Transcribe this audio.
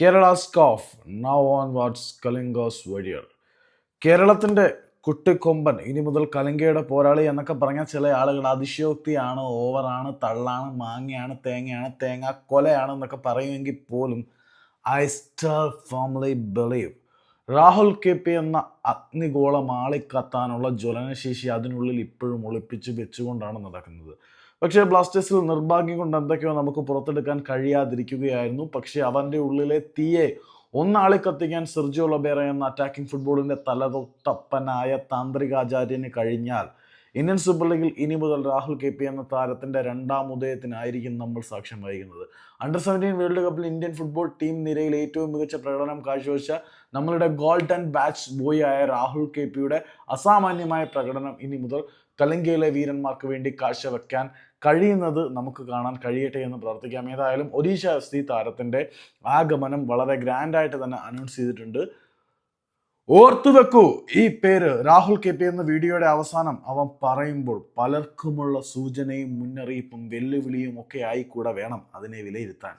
കേരള സ്കോഫ് now on വാട്സ് കലിംഗോസ് വഴിയർ കേരളത്തിന്റെ കുട്ടിക്കൊമ്പൻ ഇനി മുതൽ കലിംഗയുടെ പോരാളി എന്നൊക്കെ പറഞ്ഞ ചില ആളുകൾ അതിശയോക്തിയാണ് ഓവറാണ് തള്ളാണ് മാങ്ങയാണ് തേങ്ങയാണ് തേങ്ങ കൊലയാണ് എന്നൊക്കെ പറയുമെങ്കിൽ പോലും I star family believe Rahul K P എന്ന അഗ്നിഗോളം ആളിക്കത്താനുള്ള ജ്വലനശേഷി അതിനുള്ളിൽ ഇപ്പോഴും ഒളിപ്പിച്ച് വെച്ചുകൊണ്ടാണ് നടക്കുന്നത്. പക്ഷേ ബ്ലാസ്റ്റേഴ്സിൽ നിർഭാഗ്യം കൊണ്ട് എന്തൊക്കെയോ നമുക്ക് പുറത്തെടുക്കാൻ കഴിയാതിരിക്കുകയായിരുന്നു. പക്ഷേ അവന്റെ ഉള്ളിലെ തീയെ ഒന്നാളി കത്തിക്കാൻ സെർജിയോ ലൊബേറ എന്ന അറ്റാക്കിംഗ് ഫുട്ബോളിന്റെ തലതൊട്ടപ്പനായ താന്ത്രികാചാര്യന് കഴിഞ്ഞാൽ ഇന്ത്യൻ സൂപ്പർ ലീഗിൽ ഇനി മുതൽ രാഹുൽ കെ പി എന്ന താരത്തിന്റെ രണ്ടാം ഉദയത്തിനായിരിക്കും നമ്മൾ സാക്ഷ്യം വഹിക്കുന്നത്. അണ്ടർ സെവന്റീൻ വേൾഡ് കപ്പിൽ ഇന്ത്യൻ ഫുട്ബോൾ ടീം നിരയിൽ ഏറ്റവും മികച്ച പ്രകടനം കാഴ്ചവെച്ച നമ്മളുടെ ഗോൾഡൻ ബാച്ച് ബോയ് ആയ രാഹുൽ കെ പിയുടെ അസാമാന്യമായ പ്രകടനം ഇനി മുതൽ കലങ്കയിലെ വീരന്മാർക്ക് വേണ്ടി കാഴ്ചവെക്കാൻ കഴിയുന്നത് നമുക്ക് കാണാൻ കഴിയട്ടെ എന്ന് പ്രാർത്ഥിക്കാം. ഏതായാലും ഒഡീഷ എഫ് സി താരത്തിന്റെ ആഗമനം വളരെ ഗ്രാൻഡായിട്ട് തന്നെ അനൗൺസ് ചെയ്തിട്ടുണ്ട്. ഓർത്തു വെക്കൂ ഈ പേര് രാഹുൽ കെ പി എന്ന വീഡിയോയുടെ അവസാനം അവൻ പറയുമ്പോൾ പലർക്കുമുള്ള സൂചനയും മുന്നറിയിപ്പും വെല്ലുവിളിയും ഒക്കെ ആയിക്കൂടെ വേണം അതിനെ വിലയിരുത്താൻ.